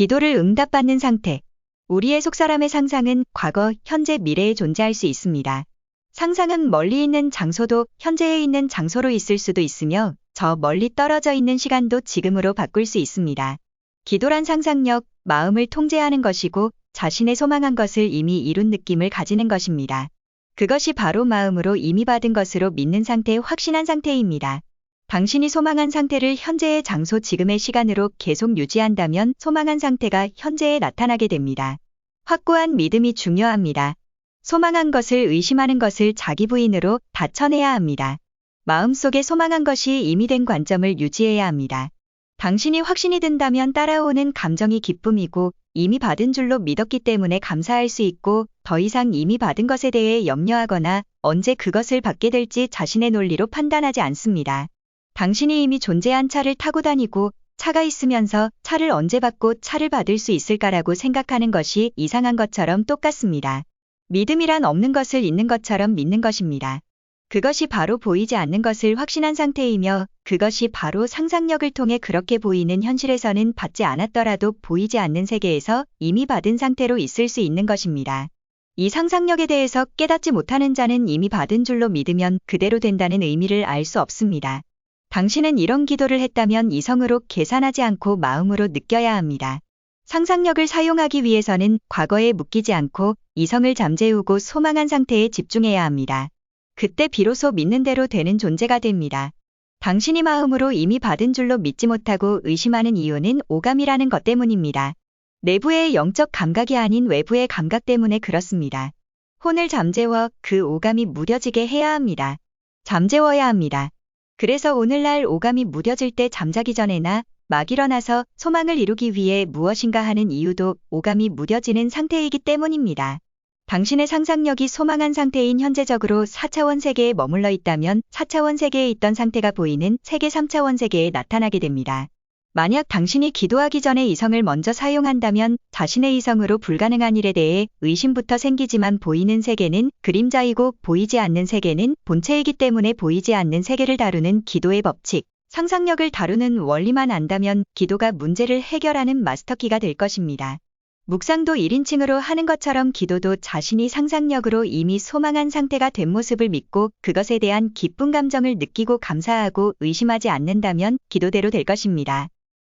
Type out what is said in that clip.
기도를 응답받는 상태. 우리의 속사람의 상상은 과거, 현재, 미래에 존재할 수 있습니다. 상상은 멀리 있는 장소도 현재에 있는 장소로 있을 수도 있으며 저 멀리 떨어져 있는 시간도 지금으로 바꿀 수 있습니다. 기도란 상상력, 마음을 통제하는 것이고 자신의 소망한 것을 이미 이룬 느낌을 가지는 것입니다. 그것이 바로 마음으로 이미 받은 것으로 믿는 상태의 확신한 상태입니다. 당신이 소망한 상태를 현재의 장소 지금의 시간으로 계속 유지한다면 소망한 상태가 현재에 나타나게 됩니다. 확고한 믿음이 중요합니다. 소망한 것을 의심하는 것을 자기 부인으로 다 쳐내야 합니다. 마음속에 소망한 것이 이미 된 관점을 유지해야 합니다. 당신이 확신이 든다면 따라오는 감정이 기쁨이고 이미 받은 줄로 믿었기 때문에 감사할 수 있고 더 이상 이미 받은 것에 대해 염려하거나 언제 그것을 받게 될지 자신의 논리로 판단하지 않습니다. 당신이 이미 존재한 차를 타고 다니고 차가 있으면서 차를 언제 받고 차를 받을 수 있을까라고 생각하는 것이 이상한 것처럼 똑같습니다. 믿음이란 없는 것을 있는 것처럼 믿는 것입니다. 그것이 바로 보이지 않는 것을 확신한 상태이며 그것이 바로 상상력을 통해 그렇게 보이는 현실에서는 받지 않았더라도 보이지 않는 세계에서 이미 받은 상태로 있을 수 있는 것입니다. 이 상상력에 대해서 깨닫지 못하는 자는 이미 받은 줄로 믿으면 그대로 된다는 의미를 알 수 없습니다. 당신은 이런 기도를 했다면 이성으로 계산하지 않고 마음으로 느껴야 합니다. 상상력을 사용하기 위해서는 과거에 묶이지 않고 이성을 잠재우고 소망한 상태에 집중해야 합니다. 그때 비로소 믿는 대로 되는 존재가 됩니다. 당신이 마음으로 이미 받은 줄로 믿지 못하고 의심하는 이유는 오감이라는 것 때문입니다. 내부의 영적 감각이 아닌 외부의 감각 때문에 그렇습니다. 혼을 잠재워 그 오감이 무뎌지게 해야 합니다. 잠재워야 합니다. 그래서 오늘날 오감이 무뎌질 때 잠자기 전에나 막 일어나서 소망을 이루기 위해 무엇인가 하는 이유도 오감이 무뎌지는 상태이기 때문입니다. 당신의 상상력이 소망한 상태인 현재적으로 4차원 세계에 머물러 있다면 4차원 세계에 있던 상태가 보이는 세계 3차원 세계에 나타나게 됩니다. 만약 당신이 기도하기 전에 이성을 먼저 사용한다면 자신의 이성으로 불가능한 일에 대해 의심부터 생기지만 보이는 세계는 그림자이고 보이지 않는 세계는 본체이기 때문에 보이지 않는 세계를 다루는 기도의 법칙, 상상력을 다루는 원리만 안다면 기도가 문제를 해결하는 마스터키가 될 것입니다. 묵상도 1인칭으로 하는 것처럼 기도도 자신이 상상력으로 이미 소망한 상태가 된 모습을 믿고 그것에 대한 기쁜 감정을 느끼고 감사하고 의심하지 않는다면 기도대로 될 것입니다.